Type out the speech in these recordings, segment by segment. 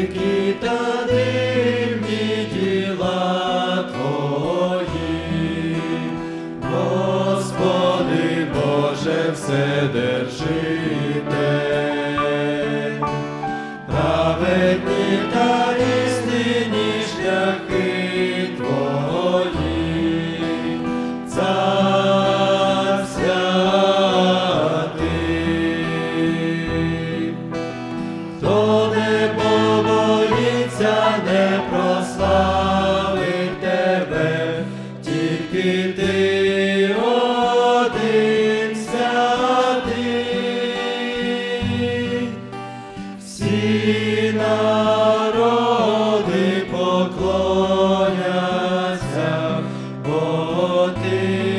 великі та діла Твої, Господи Боже, вседержите, праведні та бо ти.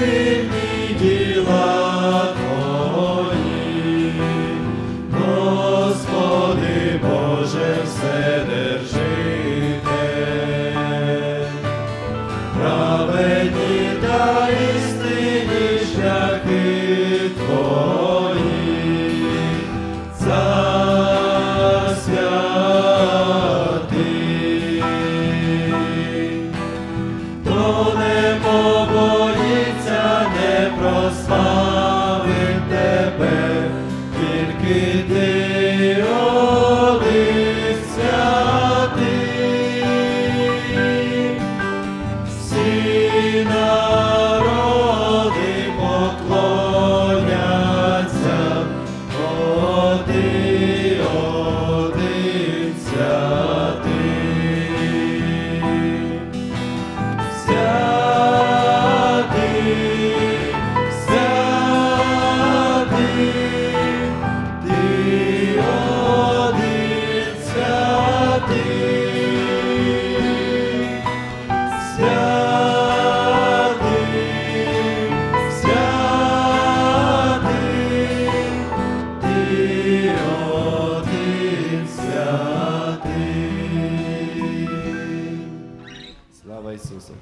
дивні діла Господи Боже все. прославить тільки ти 是み。